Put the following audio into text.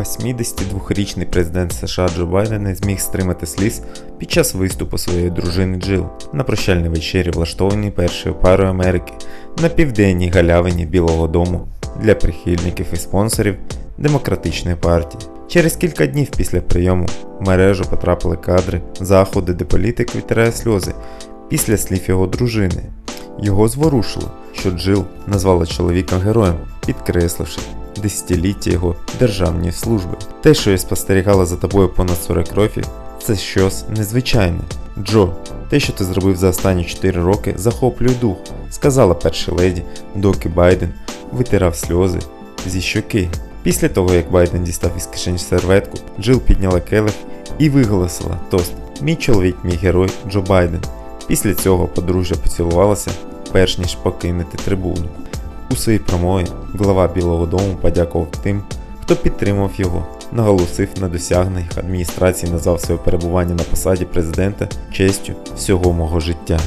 82-річний президент США Джо Байден не зміг стримати сліз під час виступу своєї дружини Джил на прощальній вечері, влаштованій першою парою Америки на південній галявині Білого Дому для прихильників і спонсорів демократичної партії. Через кілька днів після прийому в мережу потрапили кадри заходу, де політик витирає сльози після слів його дружини. Його зворушило, що Джил назвала чоловіка героєм, підкресливши десятиліття його державної служби. Те, що я спостерігала за тобою понад 40 років, це щось незвичайне. Джо, те, що ти зробив за останні 4 роки, захоплює дух, сказала перша леді, доки Байден витирав сльози зі щоки. Після того, як Байден дістав із кишені серветку, Джил підняла келих і виголосила тост Мій чоловік, мій герой Джо Байден. Після цього подружжя поцілувалася, перш ніж покинути трибуну. У своїй промові глава Білого Дому подякував тим, хто підтримав його, наголосив на досягненнях адміністрації, назвав своє перебування на посаді президента честю всього мого життя.